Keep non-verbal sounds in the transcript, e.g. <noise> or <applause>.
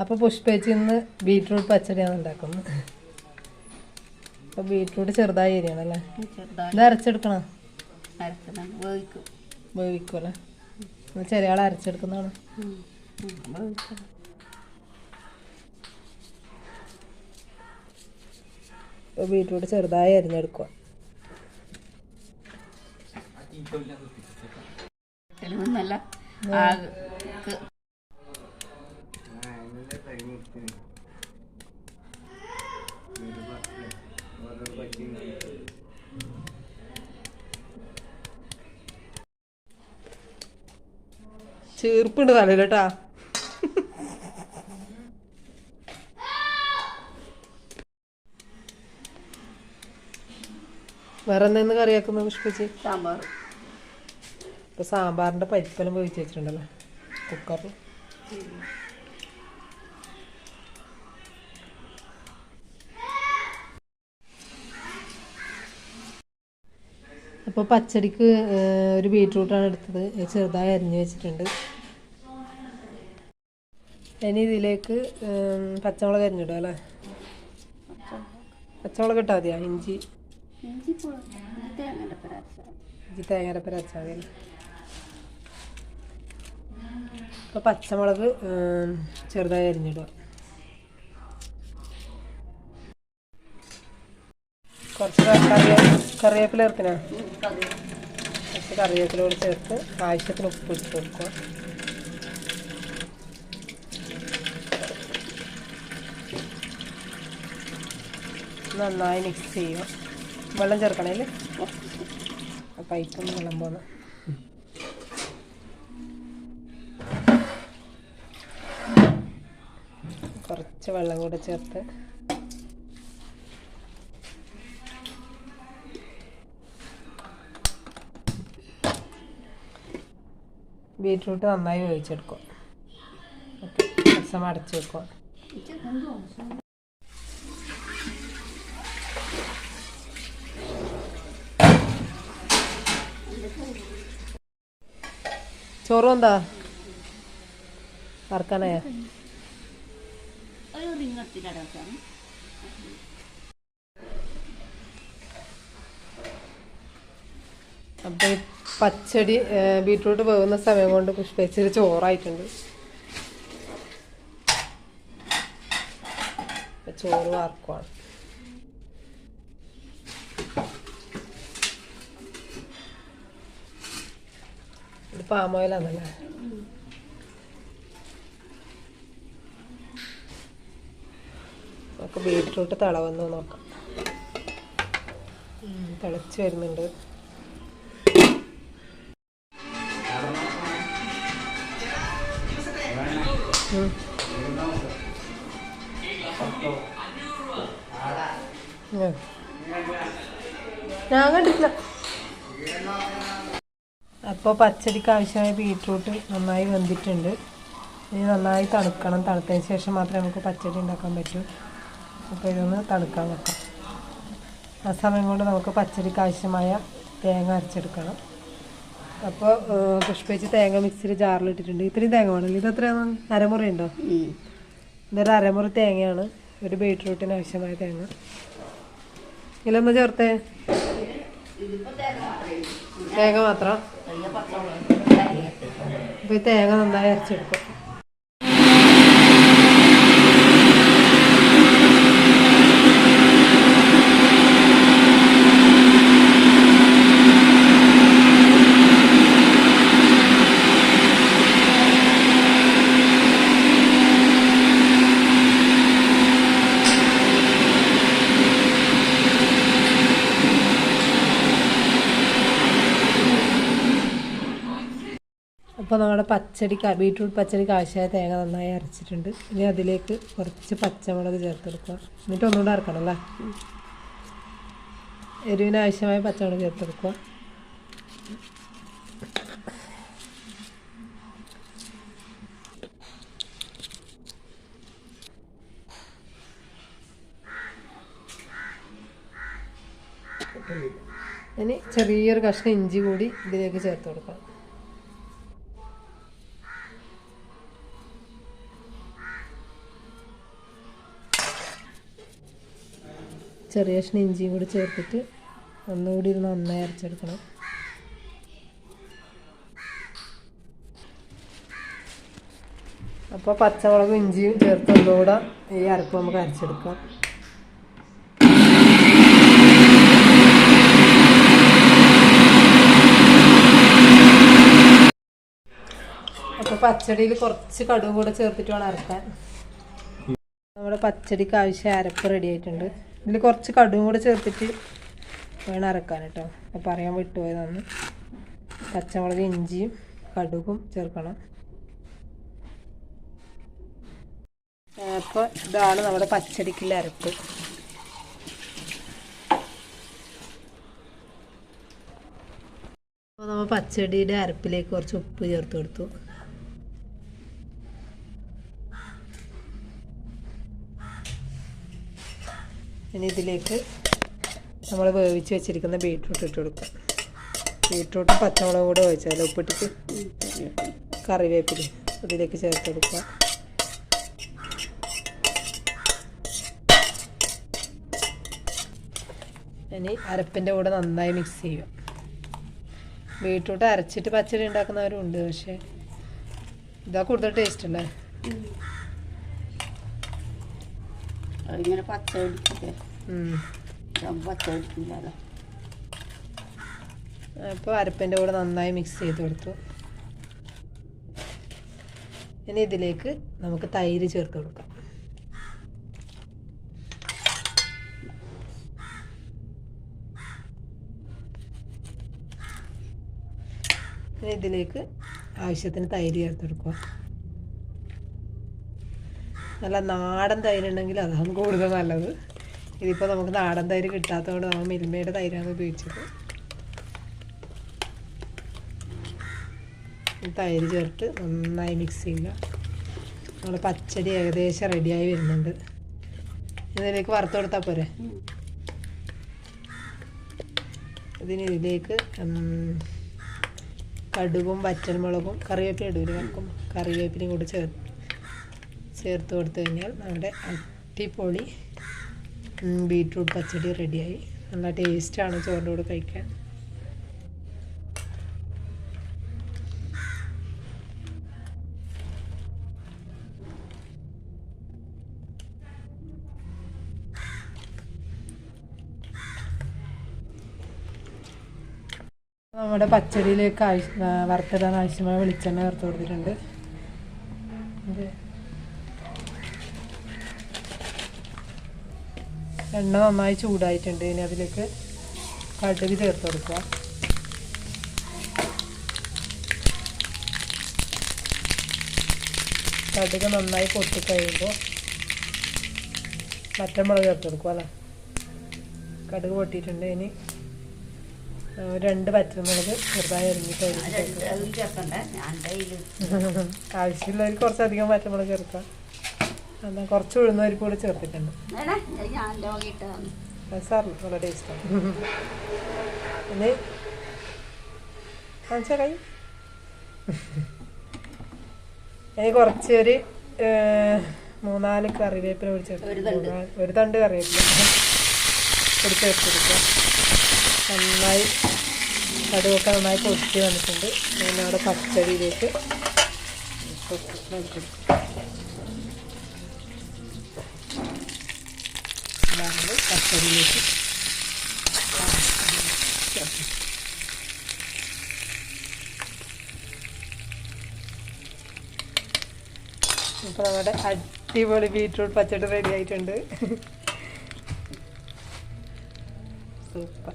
അപ്പോൾ പുഷ്പേച്ചി ഇന്ന് ബീട്രൂട്ട് പച്ചടിയാണ് ഉണ്ടാക്കുന്നത്. അപ്പോൾ ബീട്രൂട്ട് ചെറുതായി അരിയണല്ലേ? ചെറുതായി ഇത് അരച്ചെടുക്കണം? വേവിക്കുമല്ലേ ചെറിയ ആൾ അരച്ചെടുക്കുന്നതാണ്. ഇപ്പോൾ ബീട്രൂട്ട് ചെറുതായി അരിഞ്ഞെടുക്കുക തെളിവൊന്നല്ല ചീർപ്പുണ്ട് തലയിൽ കേട്ടാ. വേറെ എന്തെന്ന് കറിയാക്കുന്നു പുഷ്പിച്ച്? സാമ്പാർ. ഇപ്പൊ സാമ്പാറിന്റെ പരിപ്പെല്ലാം വേവിച്ച് വെച്ചിട്ടുണ്ടല്ലോ. കുക്കറിൽ അപ്പോൾ പച്ചടിക്ക് ഒരു ബീട്രൂട്ടാണ് എടുത്തത്. ചെറുതായി അരിഞ്ഞു വെച്ചിട്ടുണ്ട്. ഇനി ഇതിലേക്ക് പച്ചമുളക് അരിഞ്ഞിടുക അല്ലേ? പച്ചമുളക് ഇട്ടാൽ മതിയാ? ഇഞ്ചി. ഇഞ്ചി തേങ്ങരപ്പര അരച്ചാൽ മതി. അപ്പോൾ പച്ചമുളക് ചെറുതായി അരിഞ്ഞിടുക. കുറച്ച് കറിവേ കറിവേപ്പില ചേർത്തിനാ? കുറച്ച് കറിവേപ്പില കൂടി ചേർത്ത് ആവശ്യത്തിന് ഉപ്പ് ഇട്ട് കൊടുക്കുക. നന്നായി മിക്സ് ചെയ്യുക വെള്ളം ചേർക്കണേൽ. പൈപ്പൊന്ന് വെള്ളം പോകണം കുറച്ച് വെള്ളം കൂടെ ചേർത്ത്. ബീറ്റ്റൂട്ട് നന്നായി വേവിച്ചെടുക്കും. രസം അടച്ചു വെക്കുക ചോറും എന്താ വറക്കാനായ അപ്പോൾ ഈ പച്ചടി ബീട്രൂട്ട് പോകുന്ന സമയം കൊണ്ട് പുഷ്പേച്ചിരി ചോറായിട്ടുണ്ട്. അപ്പൊ ചോറ് വാർക്കുവാണ് ഇത് പാമോയിലാണല്ലേ നമുക്ക് ബീട്രൂട്ട് തിളവെന്ന് നോക്കാം. തിളച്ച് വരുന്നുണ്ട്. ഞാൻ കണ്ടിട്ടില്ല. അപ്പോൾ പച്ചടിക്ക് ആവശ്യമായ ബീട്രൂട്ട് നന്നായി വെന്തിട്ടുണ്ട്. ഇനി നന്നായി തണുക്കണം. തണുത്തതിന് ശേഷം മാത്രമേ നമുക്ക് പച്ചടി ഉണ്ടാക്കാൻ പറ്റൂ. അപ്പോൾ ഇതൊന്ന് തണുക്കാൻ വെക്കാം. ആ സമയം കൊണ്ട് നമുക്ക് പച്ചടിക്ക് ആവശ്യമായ തേങ്ങ അരച്ചെടുക്കണം. അപ്പോൾ പുഷ്പിച്ച് തേങ്ങ മിക്സിയിൽ ജാറിലിട്ടിട്ടുണ്ട് ഇത്രയും തേങ്ങ വേണമല്ലോ ഇത് എത്രയാണ് അരമുറി ഉണ്ടോ ഇതൊരു അരമുറി തേങ്ങയാണ്. ഒരു ബീട്രൂട്ടിന് ആവശ്യമായ തേങ്ങ. ഇതിലൊന്ന് ചേർത്തേ? തേങ്ങ മാത്രം. അപ്പോൾ തേങ്ങ നന്നായി അരച്ചെടുക്കും. അപ്പോൾ നമ്മുടെ പച്ചടി ബീട്രൂട്ട് പച്ചടി ആവശ്യമായ തേങ്ങ നന്നായി അരച്ചിട്ടുണ്ട്. ഇനി അതിലേക്ക് കുറച്ച് പച്ചമുളക് ചേർത്തെടുക്കുക എന്നിട്ട് ഒന്നുകൂടെ അരക്കണം അല്ലേ? എരിവിന് ആവശ്യമായ പച്ചമുളക് ചേർത്തെടുക്കുക ഇനി ചെറിയൊരു കഷ്ണം ഇഞ്ചി കൂടി ഇതിലേക്ക് ചേർത്ത് കൊടുക്കാം ചെറിയ കഷ്ണം ഇഞ്ചിയും കൂടി ചേർത്തിട്ട് ഒന്നുകൂടി ഇത് നന്നായി അരച്ചെടുക്കണം. അപ്പോൾ പച്ചമുളകും ഇഞ്ചിയും ചേർത്ത് ഒന്നുകൂടെ ഈ അരപ്പ് നമുക്ക് അരച്ചെടുക്കാം. അപ്പോൾ പച്ചടിയിൽ കുറച്ച് കടുക് കൂടെ ചേർത്തിട്ട് വേണം അരക്കാൻ. നമ്മുടെ പച്ചടിക്ക് ആവശ്യം അരപ്പ് റെഡി ആയിട്ടുണ്ട്. ഇതിൽ കുറച്ച് കടുകും കൂടെ ചേർത്തിട്ട് വേണം അരക്കാൻ കേട്ടോ അപ്പോൾ പറയാൻ വിട്ടുപോയതാണ്. പച്ചമുളക് ഇഞ്ചിയും കടുകും ചേർക്കണം. അപ്പോൾ ഇതാണ് നമ്മുടെ പച്ചടിക്കുള്ള അരപ്പ്. അപ്പോൾ നമ്മൾ പച്ചടിയുടെ അരപ്പിലേക്ക് കുറച്ച് ഉപ്പ് ചേർത്ത് കൊടുത്തു. ഇനി ഇതിലേക്ക് നമ്മൾ വേവിച്ച് വെച്ചിരിക്കുന്ന ബീട്രൂട്ട് ഇട്ട് കൊടുക്കുക ബീട്രൂട്ടും പച്ചമുളകും കൂടെ ഒഴിച്ചാൽ ഉപ്പിട്ടിട്ട് കറിവേപ്പില അതിലേക്ക് ചേർത്ത് കൊടുക്കുക. ഇനി അരപ്പിന്റെ കൂടെ നന്നായി മിക്സ് ചെയ്യുക. ബീട്രൂട്ട് അരച്ചിട്ട് പച്ചടി ഉണ്ടാക്കുന്നവരും ഉണ്ട് പക്ഷേ ഇതാ കൂടുതൽ ടേസ്റ്റ് അല്ലേ? അതിങ്ങനെ പച്ച പിടിച്ചിട്ട്. ഉം. പച്ച പിടിക്കില്ലല്ലോ. അപ്പോൾ അരപ്പന്റെ കൂടെ നന്നായി മിക്സ് ചെയ്ത് കൊടുത്തു. ഇനി ഇതിലേക്ക് നമുക്ക് തൈര് ചേർത്ത് കൊടുക്കാം. ഇനി ഇതിലേക്ക് ആവശ്യത്തിന് തൈര് ചേർത്ത് കൊടുക്കുക. നല്ല നാടൻ തൈര് ഉണ്ടെങ്കിൽ അതാണ് കൂടുതൽ നല്ലത്. ഇതിപ്പോൾ നമുക്ക് നാടൻ തൈര് കിട്ടാത്തതുകൊണ്ട് നമ്മൾ മിൽമയുടെ തൈരാണ് ഉപയോഗിച്ചത്. തൈര് ചേർത്ത് നന്നായി മിക്സ് ചെയ്യുക. നമ്മുടെ പച്ചടി ഏകദേശം റെഡിയായി വരുന്നുണ്ട്. ഇതിലേക്ക് വറുത്ത് കൊടുത്താൽ പോരെ? ഇതിന് ഇതിലേക്ക് ഉം, കടുകും വറ്റൽമുളകും കറിവേപ്പില ഇടൂല കറിവേപ്പിലയും കൂടി ചേർത്ത് ചേർത്ത് കൊടുത്തു കഴിഞ്ഞാൽ നമ്മുടെ അടിപൊളി ബീട്രൂട്ട് പച്ചടി റെഡിയായി. നല്ല ടേസ്റ്റാണ് ചോറിന്റെ കൂടെ കഴിക്കാൻ. നമ്മുടെ പച്ചടിയിലേക്ക് ആവശ്യ വറുത്തിടാൻ ആവശ്യമായ വെളിച്ചെണ്ണ ചേർത്ത് കൊടുത്തിട്ടുണ്ട്. എണ്ണ നന്നായി ചൂടായിട്ടുണ്ട്. ഇനി അതിലേക്ക് കടുക് ചേർത്ത് കൊടുക്കുക. കടുക് നന്നായി പൊട്ടിക്കഴിയുമ്പോൾ മറ്റമുളക് ചേർത്ത് കൊടുക്കുക അല്ലേ? കടുക് പൊട്ടിയിട്ടുണ്ട്. ഇനി രണ്ട് പച്ചമുളക് ചെറുതായി അരിഞ്ഞിട്ട് <laughs> ആവശ്യമുള്ളവർക്ക് കുറച്ചധികം പച്ചമുളക് ചേർക്കാം. എന്നാൽ കുറച്ച് ഉഴുന്നവർക്ക് കൂടെ ചേർത്തിട്ടുണ്ട്. സാറിന് നല്ല ടേസ്റ്റാണ് പിന്നെ? കാണിച്ചാ കൈ ഇനി കുറച്ചൊരു മൂന്നാൽ കറിവേപ്പില കൂടി ചേർത്ത് ഒരു തണ്ട്. കറിവേപ്പില കൂടി ചേർത്തെടുക്കുക നന്നായി കടുവൊക്കെ നന്നായി പൊട്ടി വന്നിട്ടുണ്ട്. പിന്നെ അവിടെ പച്ചടിയിലേക്ക് കൊടുക്കും പച്ചടിയിലേക്ക് അപ്പോൾ നമ്മുടെ അടിപൊളി ബീറ്റ്റൂട്ട് പച്ചടി റെഡി ആയിട്ടുണ്ട്. സൂപ്പർ.